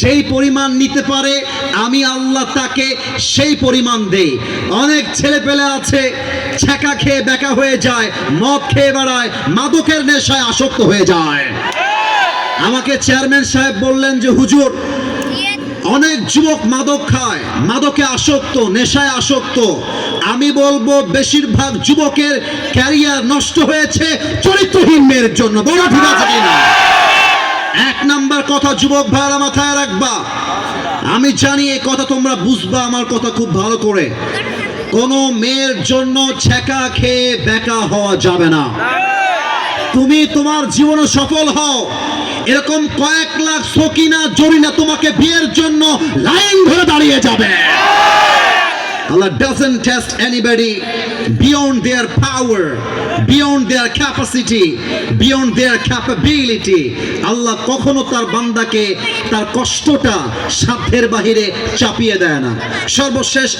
যেই পরিমাণ নিতে পারে, আমি আল্লাহ তাকে সেই পরিমাণ দেই। অনেক ছেলে পেলে আছে, ছ্যাঁকা খেয়ে বেকা হয়ে যায়, মদ খেয়ে বেড়ায়, মাদকের নেশায় আসক্ত হয়ে যায়। আমাকে চেয়ারম্যান সাহেব বললেন যে, হুজুর, অনেক যুবক মাদক খায়, মাদকে আসক্ত, নেশায় আসক্ত। আমি বলব, বেশিরভাগ যুবকের ক্যারিয়ার নষ্ট হয়েছে চরিত্রহীন মেয়ের জন্য। বলা ঠিক আছে কিনা? এক নাম্বার কথা যুবক ভাইরা মাথায় রাখবা। আমি জানি এই কথা তোমরা বুঝবা, আমার কথা খুব ভালো করে। কোনো মেয়ের জন্য ছ্যাঁকা খেয়ে বেকা হওয়া যাবে না। তুমি তোমার জীবনে সফল হও। এরকম কয়েক লাখ সকিনা জরিনা তোমাকে বিয়ের জন্য লাইন ধরে দাঁড়িয়ে যাবে। Allah doesn't test anybody beyond their power, beyond their capacity, beyond their capability. আল্লাহ কখনো তার বান্দাকে তার কষ্টটা সাধ্যের বাহিরে চাপিয়ে দেয় না সর্বশেষ